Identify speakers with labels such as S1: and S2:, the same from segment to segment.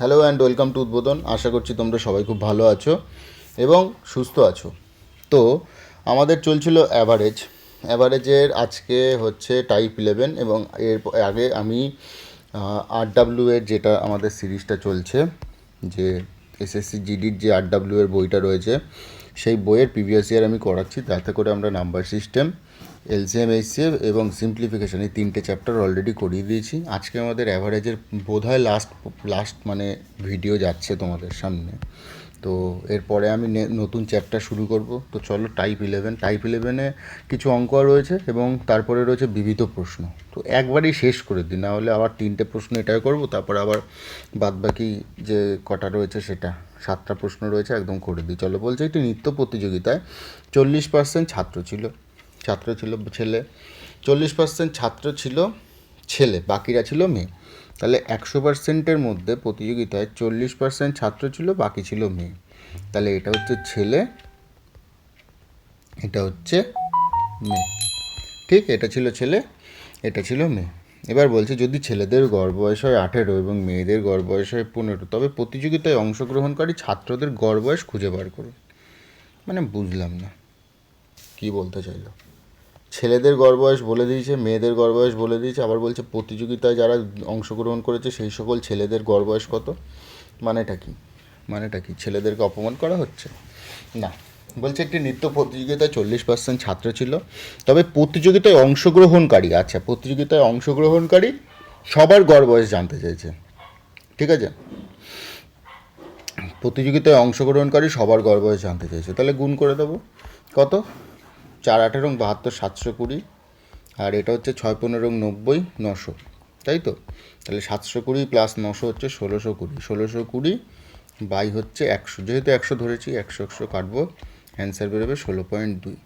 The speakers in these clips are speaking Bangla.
S1: হ্যালো অ্যান্ড ওয়েলকাম টু উদ্বোধন আশা করছি তোমরা সবাই খুব ভালো আছো এবং সুস্থ আছো। তো, আমাদের চলছিল অ্যাভারেজ অ্যাভারেজের আজকে হচ্ছে টাইপ ইলেভেন এবং এর আগে আমি আর ডাব্লিউ এর যেটা আমাদের সিরিজটা চলছে, যে এসএসসি জিডির যে আর ডাব্লিউ এর বইটা রয়েছে, সেই বইয়ের প্রিভিয়াস ইয়ার আমি করাচ্ছি। তাতে করে আমরা নাম্বার সিস্টেম এলসিএম এইচসিএফ এবং সিম্পলিফিকেশন এই তিনটে চ্যাপ্টার অলরেডি করিয়ে দিয়েছি। আজকে আমাদের অ্যাভারেজের বোধহয় লাস্ট লাস্ট মানে ভিডিও যাচ্ছে তোমাদের সামনে। তো এরপরে আমি নতুন চ্যাপ্টার শুরু করব। তো চলো টাইপ ইলেভেন টাইপ ইলেভেনে কিছু অঙ্ক রয়েছে এবং তারপরে রয়েছে বিবিধ প্রশ্ন। তো একবারই শেষ করে দিই, না হলে আবার তিনটে প্রশ্ন এটাই করব, তারপর আবার বাদবাকি যে কটা রয়েছে সেটা, সাতটা প্রশ্ন রয়েছে একদম করে দিই। চলো বলছে একটি নৃত্য প্রতিযোগিতায় চল্লিশ পার্সেন্ট ছাত্র ছিল। ছাত্র ছিল ছেলে। চল্লিশ পার্সেন্ট ছাত্র ছিল ছেলে, বাকিরা ছিল মেয়ে। তাহলে একশো পার্সেন্টের মধ্যে প্রতিযোগিতায় চল্লিশ পার্সেন্ট ছাত্র ছিল, বাকি ছিল মেয়ে। তাহলে এটা হচ্ছে ছেলে, এটা হচ্ছে মেয়ে। ঠিক, এটা ছিল ছেলে, এটা ছিল মেয়ে। এবার বলছে যদি ছেলেদের গড় বয়স হয় আঠেরো এবং মেয়েদের গড় বয়স হয় পনেরো, তবে প্রতিযোগিতায় অংশগ্রহণকারী ছাত্রদের গড় বয়স খুঁজে বার করুন। মানে বুঝলাম না। কি বলতে চাইলো? ছেলেদের গড় বয়স বলে দিয়েছে, মেয়েদের গড় বয়স বলে দিয়েছে, আবার বলছে প্রতিযোগিতায় যারা অংশগ্রহণ করেছে সেই সকল ছেলেদের গড় বয়স কত? মানেটা কি? মানেটা কি? ছেলেদেরকে অপমান করা হচ্ছে? না। বলছে একটি নৃত্য প্রতিযোগিতায় চল্লিশ পার্সেন্ট ছাত্র ছিল। তবে প্রতিযোগিতায় অংশগ্রহণকারী আচ্ছা প্রতিযোগিতায় অংশগ্রহণকারী সবার গড় বয়স জানতে চাইছে। ঠিক আছে? প্রতিযোগিতায় অংশগ্রহণকারী সবার গড় বয়স জানতে চাইছে। তাহলে গুণ করে দেবো। কত? চার আঠেরো বাহাত্তর, সাতশো কুড়ি। আর এটা হচ্ছে ছয় পনেরো নব্বই, নশো। তাই তো? তাহলে সাতশো কুড়ি প্লাস নশো হচ্ছে ষোলোশো কুড়ি। ষোলোশো কুড়ি বাই হচ্ছে একশো। যেহেতু একশো ধরেছি, একশো একশো কাটবো অ্যান্সার বেরোবে ষোলো পয়েন্ট দুই।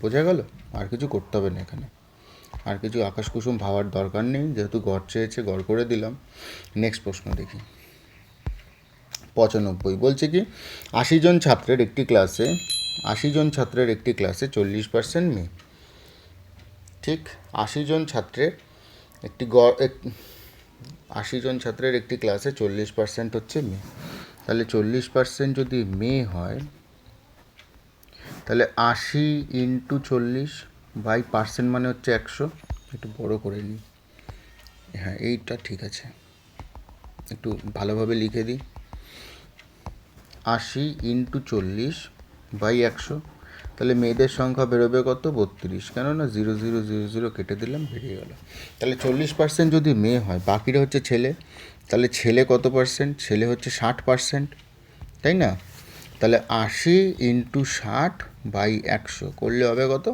S1: বোঝা গেল? আর কিছু করতে হবে না এখানে। আর কিছু আকাশ কুসুম ভাবার দরকার নেই, যেহেতু গড় চেয়েছে, গড় করে দিলাম। নেক্সট প্রশ্ন দেখি। পঁচানব্বই। বলছে কি আশি জন ছাত্রের একটি ক্লাসে আশি জন ছাত্রের একটি ক্লাসে চল্লিশ পার্সেন্ট মেয়ে। ঠিক আশি জন ছাত্রের একটি গড় আশি জন ছাত্রের একটি ক্লাসে চল্লিশ পার্সেন্ট হচ্ছে মেয়ে। তাহলে চল্লিশ পার্সেন্ট যদি মেয়ে হয়, তাহলে আশি ইন্টু চল্লিশ বাই পার্সেন্ট মানে হচ্ছে একশো। একটু বড় করে নিই। হ্যাঁ এইটা ঠিক আছে। একটু ভালোভাবে লিখে দিই। আশি ইন্টু চল্লিশ বাই একশো। তাহলে মেয়েদের সংখ্যা বেরোবে কত? বত্রিশ। কেননা জিরো জিরো জিরো জিরো কেটে দিলাম বেরিয়ে গেল। তাহলে চল্লিশ পার্সেন্ট যদি মেয়ে হয়, বাকিরা হচ্ছে ছেলে, তাহলে ছেলে কত পার্সেন্ট ছেলে হচ্ছে ষাট পার্সেন্ট তাই না? তাহলে আশি ইন্টু ষাট বাই একশো করলে হবে কত?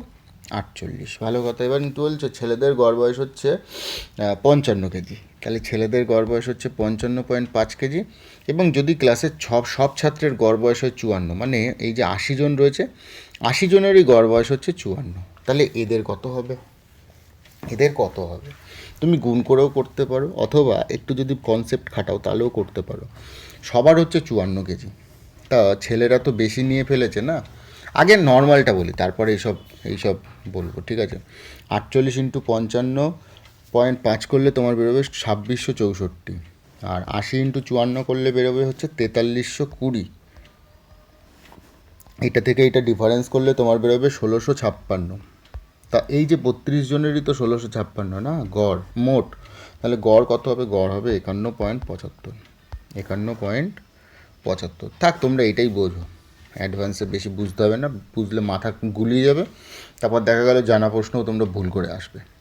S1: আটচল্লিশ। ভালো কথা। এবার কিন্তু বলছো, ছেলেদের গড় বয়স হচ্ছে পঞ্চান্ন কেজি। তাহলে ছেলেদের গড় বয়স হচ্ছে পঞ্চান্ন পয়েন্ট পাঁচ কেজি এবং যদি ক্লাসের সব সব ছাত্রের গড় বয়স হয় চুয়ান্ন মানে এই যে আশি জন রয়েছে, আশি জনেরই গড় বয়স হচ্ছে চুয়ান্ন। তাহলে এদের কত হবে? এদের কত হবে? তুমি গুণ করেও করতে পারো, অথবা একটু যদি কনসেপ্ট খাটাও, তাহলেও করতে পারো। সবার হচ্ছে চুয়ান্ন কেজি। তা ছেলেরা তো বেশি নিয়ে ফেলেছে না? আগে নর্মালটা বলি, তারপরে এইসব এইসব বলব, ঠিক আছে? আটচল্লিশ ইন্টু পঞ্চান্ন পয়েন্ট পাঁচ করলে তোমার বেরোবে ছাব্বিশশো চৌষট্টি। আর আশি ইন্টু চুয়ান্ন করলে বেরোবে হচ্ছে তেতাল্লিশশো কুড়ি। এটা থেকে এটা ডিফারেন্স করলে তোমার বেরোবে ষোলোশো ছাপ্পান্ন। তা এই যে বত্রিশ জনেরই তো ষোলোশো ছাপ্পান্ন না? গড়, মোট। তাহলে গড় কত হবে? গড় হবে একান্ন পয়েন্ট পঁচাত্তর। একান্ন পয়েন্ট পঁচাত্তর। থাক, তোমরা এটাই বোঝো। অ্যাডভান্সে বেশি বুঝতে হবে না, বুঝলে মাথা গুলিয়ে যাবে। তারপর দেখা গেল জানা প্রশ্নও তোমরা ভুল করে আসবে।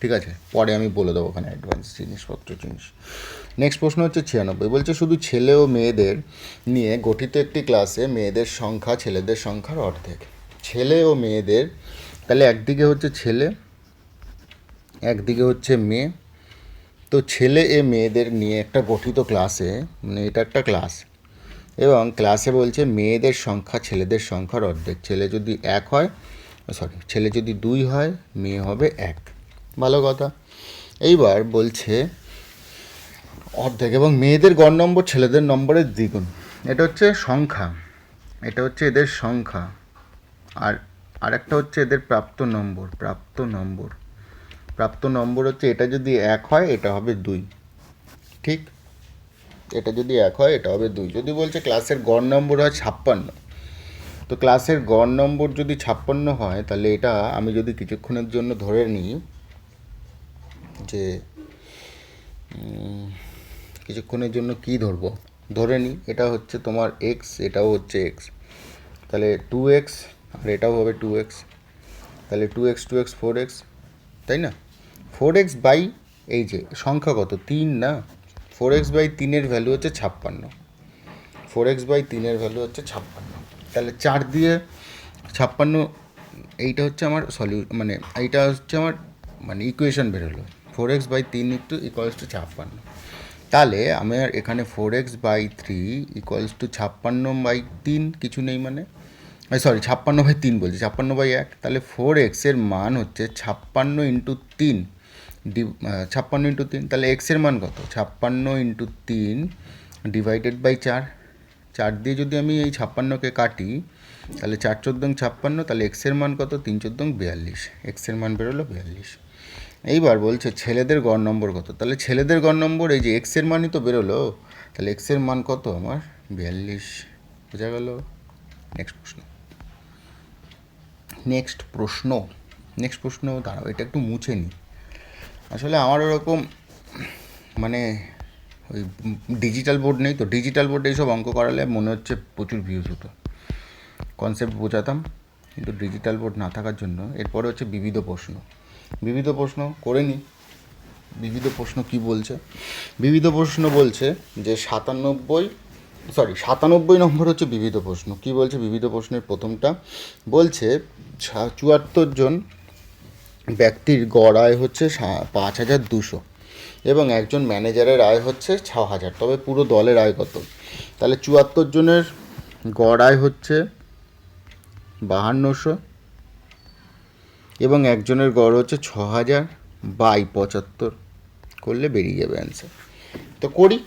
S1: ঠিক আছে? পরে আমি বলে দেবো ওখানে অ্যাডভান্স জিনিসপত্র, জিনিস। নেক্সট প্রশ্ন হচ্ছে ছিয়ানব্বই। বলছে, শুধু ছেলে ও মেয়েদের নিয়ে গঠিত একটি ক্লাসে মেয়েদের সংখ্যা ছেলেদের সংখ্যার অর্ধেক। ছেলে ও মেয়েদের, তাহলে একদিকে হচ্ছে ছেলে, একদিকে হচ্ছে মেয়ে। তো ছেলে এ মেয়েদের নিয়ে একটা গঠিত ক্লাসে মানে এটা একটা ক্লাস এবং ক্লাসে বলছে মেয়েদের সংখ্যা ছেলেদের সংখ্যার অর্ধেক। ছেলে যদি এক হয় সরি ছেলে যদি দুই হয়, মেয়ে হবে এক। ভালো কথা। এইবার বলছে অর্ধেক এবং মেয়েদের গড় নম্বর ছেলেদের নম্বরের দ্বিগুণ। এটা হচ্ছে সংখ্যা। এটা হচ্ছে এদের সংখ্যা। আর আরেকটা হচ্ছে এদের প্রাপ্ত নম্বর। প্রাপ্ত নম্বর। প্রাপ্ত নম্বর হচ্ছে এটা যদি এক হয়, এটা হবে দুই। ঠিক? এটা যদি এক হয়, এটা হবে দুই। যদি বলছে ক্লাসের গড় নম্বর হয় ছাপ্পান্ন, তো ক্লাসের গড় নম্বর যদি ছাপ্পান্ন হয়, তাহলে এটা আমি যদি কিছুক্ষণের জন্য ধরে নিই যে কিছুক্ষণের জন্য কি ধরবো? ধরে নিই এটা হচ্ছে তোমার এক্স এটাও হচ্ছে এক্স তাহলে টু এক্স আর এটাও হবে টু এক্স তাহলে two x two x four x তাই না? ফোর এক্স বাই এই যে, সংখ্যা কত? তিন না? ফোর এক্স বাই তিনের ভ্যালু হচ্ছে ছাপ্পান্ন। ফোর এক্স বাই তিনের ভ্যালু হচ্ছে ছাপ্পান্ন। তাহলে চার দিয়ে ছাপ্পান্ন, এইটা হচ্ছে আমার সলিউ মানে এইটা হচ্ছে আমার মানে ইকুয়েশন বেরোলো। ফোর এক্স বাই তিন একটু ইকুয়ালস টু ছাপ্পান্ন। তাহলে আমার এখানে four x by three equals two ছাপ্পান্ন বাই তিন কিছু নেই মানে? সরি ছাপ্পান্ন বাই তিন বলছি, ছাপ্পান্ন বাই এক। তাহলে ফোর এক্সের মান হচ্ছে ছাপ্পান্ন ইন্টু তিন ডি ছাপ্পান্ন ইন্টু তিন, তাহলে এক্সের মান কত? ছাপ্পান্ন ইন্টু তিন ডিভাইডেড বাই চার। চার দিয়ে যদি আমি এই ছাপ্পান্নকে কাটি, তাহলে চার চোদ্দং ছাপ্পান্ন, তাহলে এক্সের মান কত? তিন চোদ্দং বিয়াল্লিশ। এক্সের মান বেরোলো বিয়াল্লিশ। এইবার বলছে ছেলেদের গড় নম্বর কত? তাহলে ছেলেদের গড় নম্বর এই যে এক্সের মানই তো বেরোলো। তাহলে এক্সের মান কত আমার? বিয়াল্লিশ। বোঝা গেল? নেক্সট প্রশ্ন। নেক্সট প্রশ্ন। নেক্সট প্রশ্ন, দাঁড়াও, এটা একটু মুছে নিই আসলে আমার ওরকম মানে ওই ডিজিটাল বোর্ড নেই তো। ডিজিটাল বোর্ডে এইসব অঙ্ক করালে মনে হচ্ছে প্রচুর ভিউজ হতো। কনসেপ্ট বোঝাতাম, কিন্তু ডিজিটাল বোর্ড না থাকার জন্য। এরপরে হচ্ছে বিবিধ প্রশ্ন। বিবিধ প্রশ্ন করে নিই বিবিধ প্রশ্ন কি বলছে? বিবিধ প্রশ্ন বলছে যে সাতানব্বই সরি সাতানব্বই নম্বর হচ্ছে বিবিধ প্রশ্ন। কি বলছে বিবিধ প্রশ্নের প্রথমটা? বলছে চুয়াত্তর জন ব্যক্তির গড় আয় হচ্ছে পাঁচ হাজার দুশো এবং একজন ম্যানেজারের আয় হচ্ছে ছ হাজার। তবে পুরো দলের আয় কত? তাহলে চুয়াত্তর জনের গড় আয় হচ্ছে বাহান্নশো। এবং একজনের গড় হচ্ছে ছ হাজার বাই পঁচাত্তর। করলে বেরিয়ে যাবে অ্যান্সার তো করি।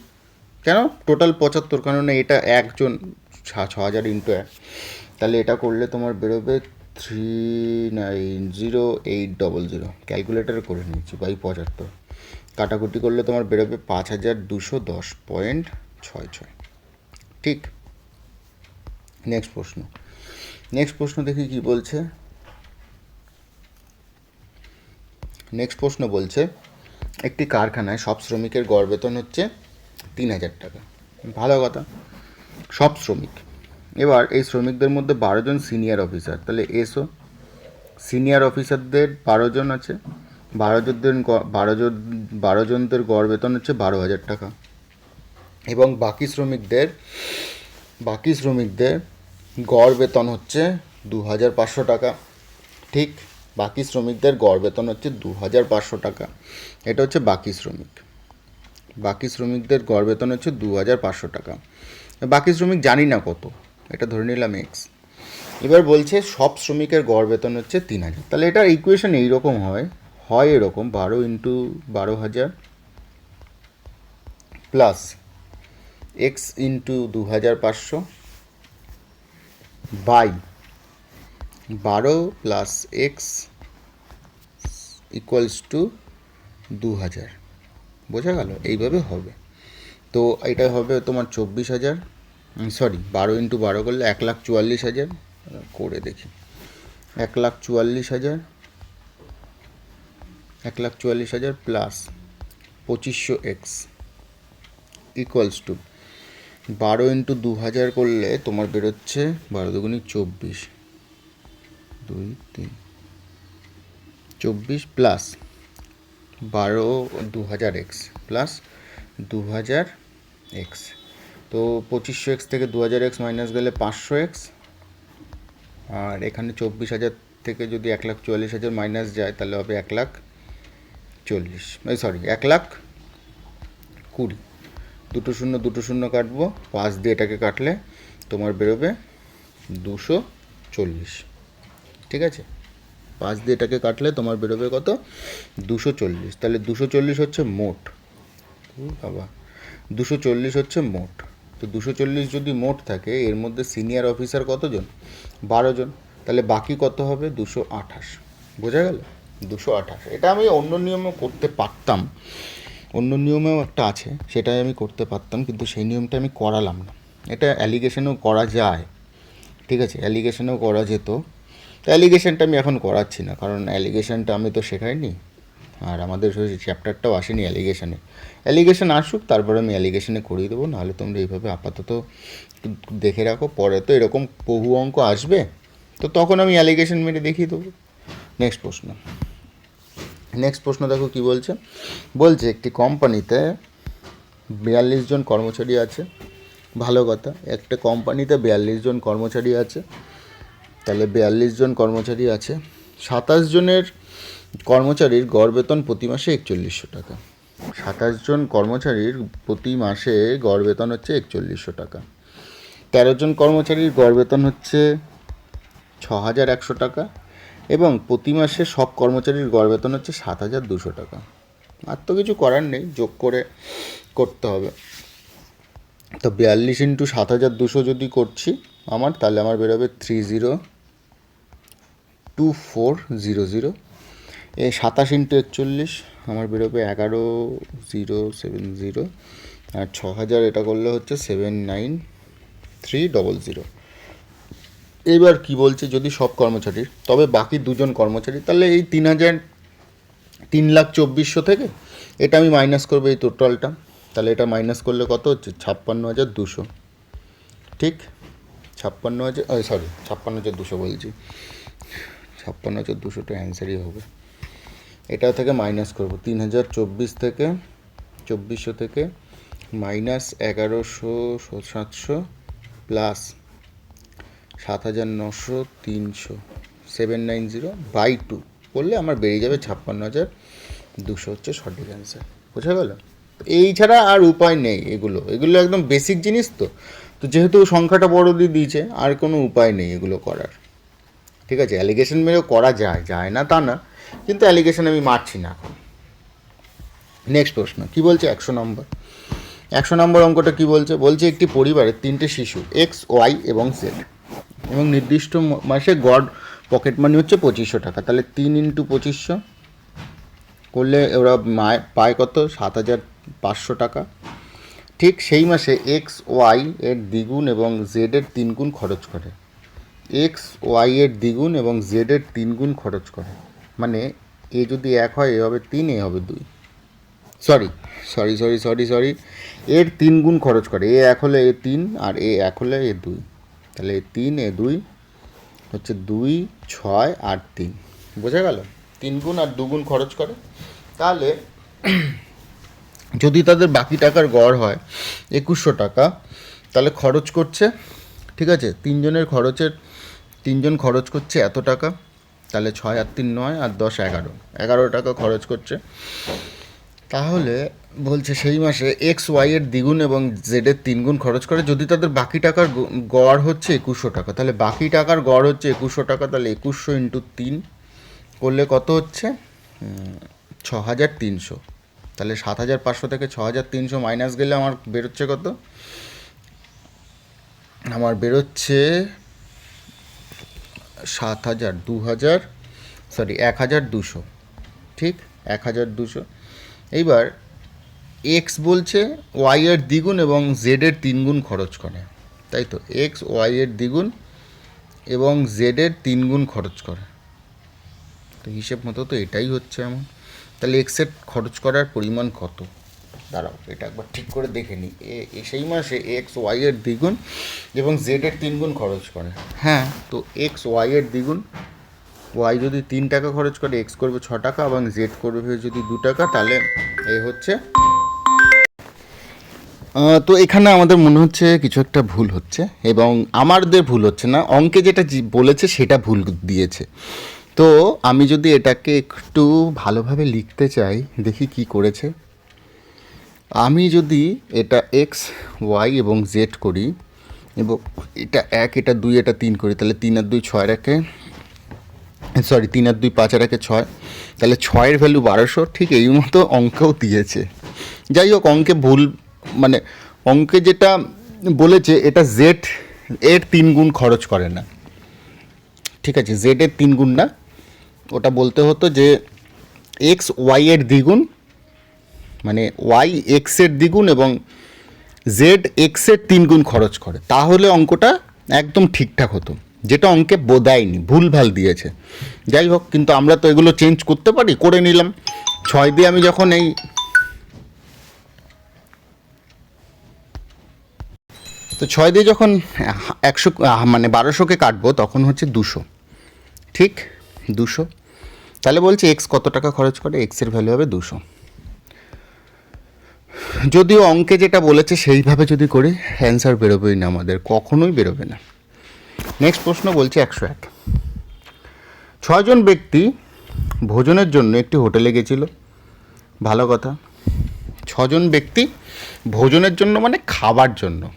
S1: কেন? টোটাল পঁচাত্তর কারণ এটা একজন ছ- ছ হাজার ইন্টু এক। তাহলে এটা করলে তোমার বেরোবে three nine zero eight double zero ক্যালকুলেটারে করে নিয়েছি, বাই পঁচাত্তর। কাটাকুটি করলে তোমার বেরোবে পাঁচ হাজার দুশো দশ পয়েন্ট ছয় ছয়। ঠিক? নেক্সট প্রশ্ন। নেক্সট প্রশ্ন দেখি কি বলছে? নেক্সট প্রশ্ন বলছে, একটি কারখানায় সব শ্রমিকের গড় বেতন হচ্ছে তিন হাজার টাকা। ভালো কথা। সব শ্রমিক। এবার এই শ্রমিকদের মধ্যে বারো জন সিনিয়র অফিসার তাহলে এসও সিনিয়র অফিসারদের বারো জন আছে। বারো জনদের গ- বারো জন, বারো জনদের গড় বেতন হচ্ছে বারো হাজার টাকা। এবং বাকি শ্রমিকদের বাকি শ্রমিকদের গড় বেতন হচ্ছে দু হাজার পাঁচশো টাকা। ঠিক? বাকি শ্রমিকদের গড় বেতন হচ্ছে দু হাজার পাঁচশো টাকা। এটা হচ্ছে বাকি শ্রমিক। বাকি শ্রমিকদের গড় বেতন হচ্ছে দু হাজার পাঁচশো টাকা। বাকি শ্রমিক জানি না কত, এটা ধরে নিলাম এক্স এবার বলছে সব শ্রমিকের গড় বেতন হচ্ছে তিন হাজার তাহলে এটার ইকুয়েশন এইরকম হয় হয় এরকম বারো ইন্টু বারো হাজার প্লাস এক্স ইন্টু দু হাজার পাঁচশো বাই বারো প্লাস এক্স ইকুয়ালস টু দু হাজার বোঝা গেল? এইভাবে হবে। তো এটা হবে তোমার চব্বিশ হাজার। সরি বারো ইন্টু বারো করলে এক লাখ চুয়াল্লিশ হাজার। করে দেখি। এক লাখ চুয়াল্লিশ হাজার। এক লাখ চুয়াল্লিশ হাজার প্লাস পঁচিশশো এক্স ইকুয়ালস টু বারো ইন্টু দু হাজার করলে তোমার বেরোচ্ছে বারো দুগুনি চব্বিশ। দুই, তিন। চব্বিশ প্লাস বারো দু হাজার এক্স প্লাস দু হাজার এক্স তো পঁচিশশো এক্স থেকে দু হাজার এক্স মাইনাস গেলে পাঁচশো এক্স আর এখানে চব্বিশ হাজার থেকে যদি এক লাখ চুয়াল্লিশ হাজার মাইনাস যায়, তাহলে হবে এক লাখ চল্লিশ। সরি এক লাখ কুড়ি। দুটো শূন্য দুটো শূন্য কাটবো। পাঁচ দিয়ে এটাকে কাটলে তোমার বেরোবে দুশো চল্লিশ। ঠিক আছে? পাঁচ দিয়ে এটাকে কাটলে তোমার বেরোবে কত? দুশো চল্লিশ। তাহলে দুশো চল্লিশ হচ্ছে মোট। বাবা। দুশো চল্লিশ হচ্ছে মোট। তো দুশো চল্লিশ যদি মোট থাকে, এর মধ্যে সিনিয়র অফিসার কতজন? বারো জন। তাহলে বাকি কত হবে? দুশো আঠাশ। বোঝা গেল? দুশো আঠাশ। এটা আমি অন্য নিয়মও করতে পারতাম। অন্য নিয়মেও একটা আছে, সেটাই আমি করতে পারতাম, কিন্তু সেই নিয়মটা আমি করালাম না। এটা অ্যালিগেশনেও করা যায়। ঠিক আছে? অ্যালিগেশনেও করা যেত। তো অ্যালিগেশনটা আমি এখন করাচ্ছি না, কারণ অ্যালিগেশনটা আমি তো শেখাইনি। আর আমাদের চ্যাপ্টারটাও আসেনি অ্যালিগেশনে অ্যালিগেশন আসুক, তারপরে আমি অ্যালিগেশনে করিয়ে দেবো, নাহলে তোমরা এইভাবে আপাতত দেখে রাখো, পরে তো এরকম বহু অঙ্ক আসবে, তো তখন আমি অ্যালিগেশন মেরে দেখিয়ে দেবো। নেক্সট প্রশ্ন। নেক্সট প্রশ্ন দেখো কি বলছে? বলছে, একটি কোম্পানিতে বিয়াল্লিশ জন কর্মচারী আছে। ভালো কথা, একটা কোম্পানিতে বিয়াল্লিশ জন কর্মচারী আছে। তাহলে বিয়াল্লিশ জন কর্মচারী আছে। সাতাশ জনের কর্মচারীর গড় বেতন প্রতি মাসে একচল্লিশশো টাকা। সাতাশ জন কর্মচারীর প্রতি মাসে গড় বেতন হচ্ছে একচল্লিশশো টাকা। তেরো জন কর্মচারীর গড় বেতন হচ্ছে ছ হাজার একশো টাকা এবং প্রতি মাসে সব কর্মচারীর গড় বেতন হচ্ছে সাত হাজার দুশো টাকা। আর তো কিছু করার নেই, যোগ করে করতে হবে। তো বিয়াল্লিশ ইন্টু সাত হাজার দুশো যদি করছি, আমার তাহলে আমার বেরোবে three zero two four zero zero এ সাতাশ ইন্টু একচল্লিশ, আমার বেরোবে এগারো জিরো সেভেন জিরো। আর ছ হাজার এটা করলে হচ্ছে seven nine three double zero এবার কি বলছে যদি সব কর্মচারীর? তবে বাকি দুজন কর্মচারী, তাহলে এই তিন হাজার তিন লাখ চব্বিশশো থেকে এটা আমি মাইনাস করব এই টোটালটা তাহলে এটা মাইনাস করলে কত হচ্ছে? ছাপ্পান্ন হাজার দুশো। ঠিক? ছাপ্পান্ন হাজার সরি ছাপ্পান্ন হাজার দুশো বলছি। ছাপ্পান্ন হাজার দুশোটা অ্যান্সারই হবে। এটা থেকে মাইনাস করব। তিন হাজার চব্বিশ থেকে, চব্বিশশো থেকে মাইনাস এগারোশো সাতশো প্লাস সাত হাজার নশো তিনশো seven nine zero by two করলে আমার বেরিয়ে যাবে ছাপ্পান্ন হাজার দুশো হচ্ছে সঠিক অ্যান্সার বোঝা গেল? এই ছাড়া আর উপায় নেই এগুলো। এগুলো একদম বেসিক জিনিস তো। তো যেহেতু সংখ্যাটা বড় দিয়ে দিয়েছে, আর কোনো উপায় নেই এগুলো করার। ঠিক আছে অ্যালিগেশন মেরেও করা যায় যায় না তা না, কিন্তু অ্যালিগেশন আমি মারছি না নেক্সট প্রশ্ন, কি বলছে একশো নম্বর? একশো নম্বর অঙ্কটা কি বলছে? বলছে একটি পরিবারের তিনটে শিশু এক্স ওয়াই এবং জেড এবং নির্দিষ্ট মাসে গড় পকেট মানি হচ্ছে পঁচিশশো টাকা। তাহলে তিন ইন্টু পঁচিশশো করলে ওরা মায়, পায় কত? সাত হাজার পাঁচশো টাকা। ঠিক সেই মাসে এক্স ওয়াই এর দ্বিগুণ এবং জেড এর তিন খরচ করে। এক্স ওয়াই এর দ্বিগুণ এবং জেড এর তিন খরচ করে। মানে এ যদি এক হয়, এ হবে তিন, এ হবে দুই। Sorry sorry sorry sorry sorry এর তিন গুণ খরচ করে। এ এক হলে এ তিন, আর এ এক হলে এ দুই। তাহলে এ তিন, এ দুই হচ্ছে দুই, ছয়, আর তিন। বোঝা গেল? তিন গুণ আর দুগুণ খরচ করে। তাহলে যদি তাদের বাকি টাকার গড় হয় একুশশো টাকা, তাহলে খরচ করছে, ঠিক আছে? তিনজনের খরচের তিনজন খরচ করছে এত টাকা? তাহলে ছয় আর তিন নয় আর দশ এগারো। এগারো টাকা খরচ করছে। তাহলে বলছে সেই মাসে এক্স ওয়াই এর দ্বিগুণ এবং জেড এর তিন গুণ খরচ করে। যদি তাদের বাকি টাকার গড় হচ্ছে একুশশো টাকা, তাহলে বাকি টাকার গড় হচ্ছে একুশশো টাকা, তাহলে একুশশো ইন্টু তিন করলে কত হচ্ছে? ছ হাজার তিনশো। তাহলে সাত হাজার পাঁচশো থেকে ছ হাজার তিনশো মাইনাস গেলে আমার বেরোচ্ছে কত? আমার বেরোচ্ছে সাত হাজার দু হাজার সরি এক হাজার দুশো, ঠিক? এক হাজার দুশো। এইবার এক্স বলছে ওয়াই এর দ্বিগুণ এবং জেড এর তিন গুণ খরচ করে, তাই তো? এক্স ওয়াই এর দ্বিগুণ এবং জেড এর তিন গুণ খরচ করে। তো হিসেব মতো তো এটাই হচ্ছে এমন। তাহলে এক্সের খরচ করার পরিমাণ কত? দাঁড়াও এটা একবার ঠিক করে দেখে নিই এ সেই মাসে এক্স ওয়াই এর দ্বিগুণ এবং জেড এর তিন গুণ খরচ করে। হ্যাঁ। তো এক্স ওয়াই এর দ্বিগুণ ওয়াই যদি তিন টাকা খরচ করে এক্স করবে ছ টাকা এবং জেড করবে যদি দু টাকা তাহলে এ হচ্ছে তো এখানে আমাদের মনে হচ্ছে কিছু একটা ভুল হচ্ছে এবং আমাদের ভুল হচ্ছে না। অঙ্কে যেটা বলেছে সেটা ভুল দিয়েছে। তো আমি যদি এটাকে একটু ভালোভাবে লিখতে চাই দেখি কি করেছে। আমি যদি এটা এক্স ওয়াই এবং জেড করি, এবং এটা এক, এটা দুই, এটা তিন করি, তাহলে তিন আর দুই ছয় রাখে সরি তিন আর দুই পাঁচ আর একে ছয়, তাহলে ছয়ের ভ্যালু বারোশো, ঠিক এই মতো অঙ্কেও দিয়েছে। যাই হোক, অঙ্কে ভুল মানে অঙ্কে যেটা বলেছে, এটা জেড এর তিন গুণ খরচ করে না। ঠিক আছে জেড এর তিন গুণ না। ওটা বলতে হতো যে এক্স ওয়াই এর দ্বিগুণ মানে ওয়াই এক্সের দ্বিগুণ এবং জেড এক্সের তিন গুণ খরচ করে। তাহলে অঙ্কটা একদম ঠিকঠাক হতো। যেটা অঙ্কে বোধায়নি ভুলভাল দিয়েছে। যাই হোক, কিন্তু আমরা তো এগুলো চেঞ্জ করতে পারি, করে নিলাম। ছয় দিয়ে আমি যখন এই তো ছয় দিয়ে যখন একশো মানে বারোশোকে কাটবো, তখন হচ্ছে দুশো। ঠিক? দুশো। তাহলে বলছে এক্স কত টাকা খরচ করে? এক্সের ভ্যালু হবে দুশো। যদিও অঙ্কে যেটা বলেছে, সেইভাবে যদি করি অ্যান্সার বেরোবেই না আমাদের, কখনোই বেরোবে না। নেক্সট প্রশ্ন বলছে একশো এক। ছয়জন ব্যক্তি ভোজনের জন্য একটি হোটেলে গেছিল। ভালো কথা। ছজন ব্যক্তি ভোজনের জন্য মানে খাবার জন্য।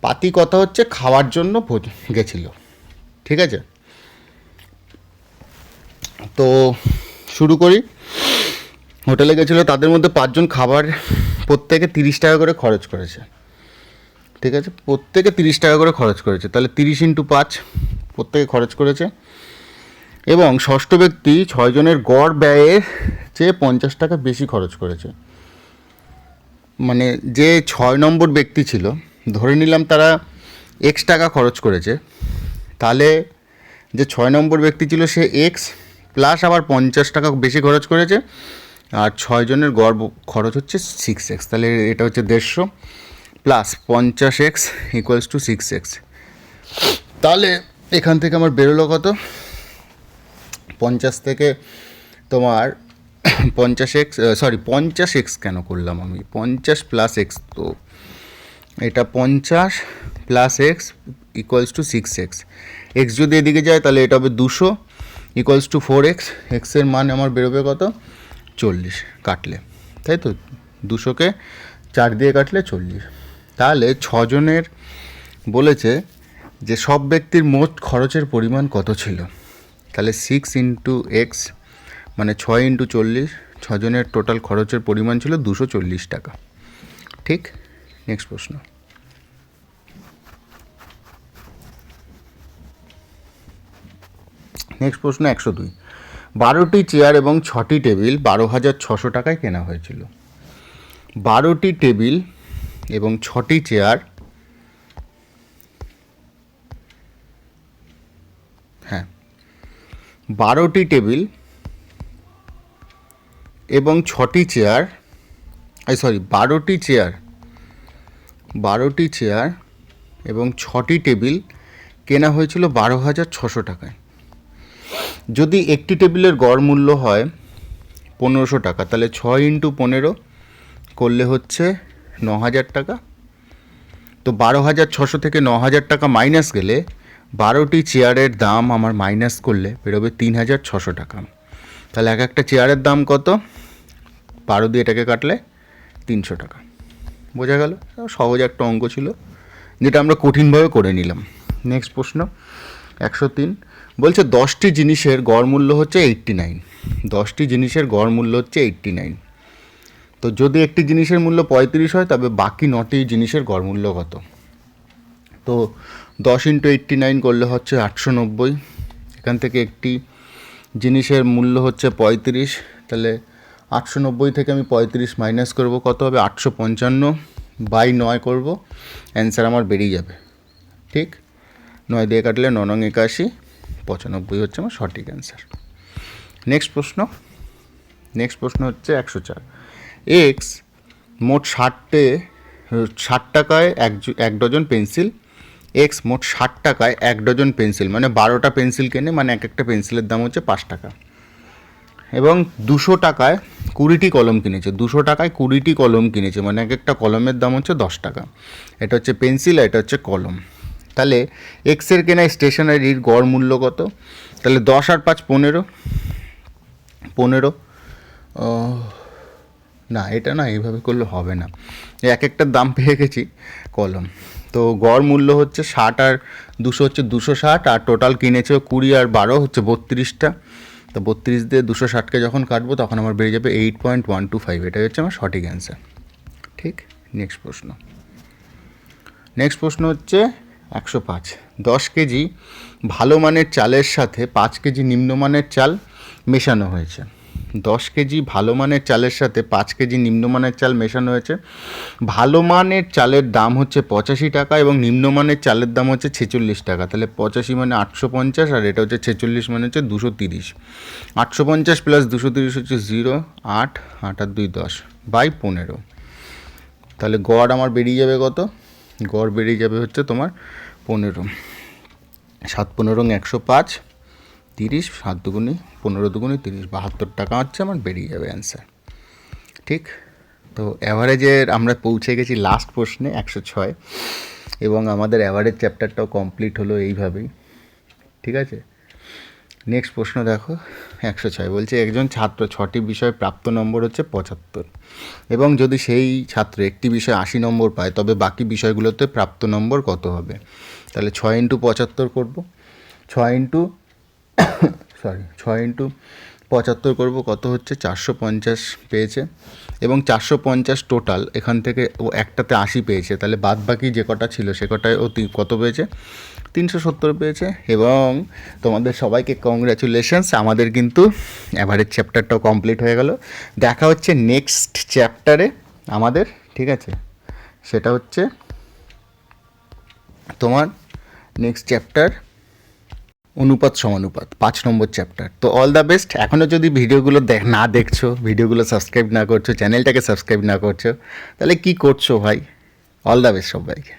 S1: পাতি কথা হচ্ছে খাওয়ার জন্য গেছিল। ঠিক আছে? তো শুরু করি। হোটেলে গেছিল, তাদের মধ্যে পাঁচজন খাবার প্রত্যেকে তিরিশ টাকা করে খরচ করেছে। ঠিক আছে? প্রত্যেকে তিরিশ টাকা করে খরচ করেছে। তাহলে তিরিশ ইন্টু পাঁচ প্রত্যেকে খরচ করেছে। এবং ষষ্ঠ ব্যক্তি ছয়জনের গড় ব্যয়ের চেয়ে পঞ্চাশ টাকা বেশি খরচ করেছে। মানে যে ছয় নম্বর ব্যক্তি ছিল, ধরে নিলাম তারা এক্স টাকা খরচ করেছে। তাহলে যে ছয় নম্বর ব্যক্তি ছিল সে এক্স প্লাস আবার পঞ্চাশ টাকা বেশি খরচ করেছে। আর ছয়জনের গড় খরচ হচ্ছে সিক্স এক্স তাহলে এটা হচ্ছে দেড়শো প্লাস পঞ্চাশ x equals two six x তাহলে এখান থেকে আমার বেরোলো কত? পঞ্চাশ থেকে তোমার পঞ্চাশ এক্স সরি পঞ্চাশ এক্স কেন করলাম আমি? পঞ্চাশ প্লাস এক্স তো এটা পঞ্চাশ plus x equals two six x x যদি এদিকে যায় তাহলে এটা হবে দুশো ইকুয়ালস টু ফোর এক্স এক্সের মান আমার বেরোবে কত? চল্লিশ কাটলে। তাই তো? দুশোকে চার দিয়ে কাটলে চল্লিশ। তাহলে ছজনের বলেছে যে সব ব্যক্তির মোট খরচের পরিমাণ কত ছিল? তাহলে সিক্স ইন্টু এক্স মানে ছয় ইন্টু চল্লিশ, ছজনের টোটাল খরচের পরিমাণ ছিল দুশো চল্লিশ টাকা। ঠিক? নেক্সট প্রশ্ন। নেক্সট প্রশ্ন একশো দুই। বারোটি চেয়ার এবং ছটি টেবিল বারো হাজার ছশো টাকায় কেনা হয়েছিল। বারোটি টেবিল এবং ছটি চেয়ার হ্যাঁ বারোটি টেবিল এবং ছটি চেয়ার, এই সরি, বারোটি চেয়ার বারোটি চেয়ার এবং ছটি টেবিল কেনা হয়েছিল বারো হাজার ছশো টাকায়। যদি একটি টেবিলের গড় মূল্য হয় পনেরোশো টাকা, তাহলে ছয় ইন্টু পনেরো করলে হচ্ছে ন হাজার টাকা। তো বারো হাজার ছশো থেকে ন হাজার টাকা মাইনাস গেলে বারোটি চেয়ারের দাম আমার মাইনাস করলে বেরোবে তিন হাজার ছশো টাকা। তাহলে এক একটা চেয়ারের দাম কত? বারো দিয়ে এটাকে কাটলে তিনশো টাকা। বোঝা গেল? সহজ একটা অঙ্ক ছিল, যেটা আমরা কঠিনভাবে করে নিলাম। নেক্সট প্রশ্ন, একশো তিন। বলছে দশটি জিনিসের গড় মূল্য হচ্ছে এইট্টি নাইন দশটি জিনিসের গড় মূল্য হচ্ছে এইট্টি নাইন তো যদি একটি জিনিসের মূল্য পঁয়ত্রিশ হয়, তবে বাকি নটি জিনিসের গড় মূল্য কত? তো দশ ইন্টু এইট্টি নাইন করলে হচ্ছে আটশো নব্বই। এখান থেকে একটি জিনিসের মূল্য হচ্ছে পঁয়ত্রিশ। তাহলে আটশো নব্বই থেকে আমি পঁয়ত্রিশ মাইনাস করব, কত হবে? আটশো পঞ্চান্ন। বাই নয় করব অ্যান্সার আমার বেরিয়ে যাবে। ঠিক? নয় দিয়ে কাটলে ন নং একাশি। পঁচানব্বই হচ্ছে আমার সঠিক অ্যান্সার নেক্সট প্রশ্ন। নেক্সট প্রশ্ন হচ্ছে একশো চার। এক্স মোট ষাটটে, ষাট টাকায় এক এক ডজন পেন্সিল। এক্স মোট ষাট টাকায় এক ডজন পেন্সিল মানে বারোটা পেন্সিল কেনে মানে এক একটা পেন্সিলের দাম হচ্ছে পাঁচ টাকা। এবং দুশো টাকায় কুড়িটি কলম কিনেছে, দুশো টাকায় কুড়িটি কলম কিনেছে মানে এক একটা কলমের দাম হচ্ছে দশ টাকা। এটা হচ্ছে পেন্সিল আর এটা হচ্ছে কলম। তাহলে এক্সের কেনা স্টেশনারির গড় মূল্য কত? তাহলে দশ আর পাঁচ পনেরো। পনেরো। না, এটা না এইভাবে করলে হবে না। এক একটার দাম পেয়ে গেছি কলম। তো গড় মূল্য হচ্ছে ষাট আর দুশো হচ্ছে দুশো ষাট, আর টোটাল কিনেছে কুড়ি আর বারো হচ্ছে বত্রিশটা। তো বত্রিশ দিয়ে দুশো ষাটকে যখন কাটবো তখন আমার বেড়ে যাবে eight point one two five এটাই হচ্ছে আমার সঠিক অ্যান্সার ঠিক? নেক্সট প্রশ্ন। নেক্সট প্রশ্ন হচ্ছে একশো পাঁচ। দশ কেজি ভালো মানের চালের সাথে পাঁচ কেজি নিম্নমানের চাল মেশানো হয়েছে। দশ কেজি ভালো মানের চালের সাথে পাঁচ কেজি নিম্নমানের চাল মেশানো হয়েছে। ভালো মানের চালের দাম হচ্ছে পঁচাশি টাকা এবং নিম্নমানের চালের দাম হচ্ছে ছেচল্লিশ টাকা। তাহলে পঁচাশি মানে আটশো পঞ্চাশ আর এটা হচ্ছে ছেচল্লিশ মানে হচ্ছে দুশো তিরিশ। আটশো পঞ্চাশ প্লাস দুশো তিরিশ হচ্ছে জিরো, আট আট আর দুই দশ, বাই পনেরো। তাহলে গড় আমার বেরিয়ে যাবে কত? গড় বেড়ে যাবে হচ্ছে তোমার পনেরো। সাত পনেরো একশো পাঁচ, তিরিশ, সাত দুগুনি পনেরো দুগুনি তিরিশ, বাহাত্তর টাকা হচ্ছে আমার বেরিয়ে যাবে অ্যান্সার ঠিক? তো অ্যাভারেজের আমরা পৌঁছে গেছি লাস্ট প্রশ্নে একশো ছয় এবং আমাদের অ্যাভারেজ চ্যাপ্টারটাও কমপ্লিট হলো এইভাবেই। ঠিক আছে? নেক্সট প্রশ্ন দেখো, একশো ছয়। বলছে, একজন ছাত্র ছটি বিষয়ে প্রাপ্ত নম্বর হচ্ছে পঁচাত্তর। এবং যদি সেই ছাত্র একটি বিষয়ে আশি নম্বর পায়, তবে বাকি বিষয়গুলোতে প্রাপ্ত নম্বর কত হবে? তাহলে ছয় ইন্টু পঁচাত্তর করব। ছয় ইন্টু, সরি, ছয় ইন্টু পঁচাত্তর করব, কত হচ্ছে? চারশো পঞ্চাশ পেয়েছে। এবং চারশো পঞ্চাশ টোটাল, এখান থেকে ও একটাতে আশি পেয়েছে। তাহলে বাদ বাকি যে কটা ছিল, সে কটায় ও কত পেয়েছে? তিনশো সত্তর পেয়েছে এবং তোমাদের সবাইকে কংগ্র্যাচুলেশনস আমাদের কিন্তু অ্যাভারেজ চ্যাপ্টারটাও কমপ্লিট হয়ে গেল। দেখা হচ্ছে নেক্সট চ্যাপ্টারে আমাদের, ঠিক আছে? সেটা হচ্ছে তোমার নেক্সট চ্যাপ্টার অনুপাত সমানুপাত, পাঁচ নম্বর চ্যাপ্টার তো অল দ্য বেস্ট এখনও যদি ভিডিওগুলো দেখ না দেখছ, ভিডিওগুলো সাবস্ক্রাইব না করছ চ্যানেলটাকে সাবস্ক্রাইব না করছ, তাহলে কি করছ ভাই? অল দ্য বেস্ট সবাইকে।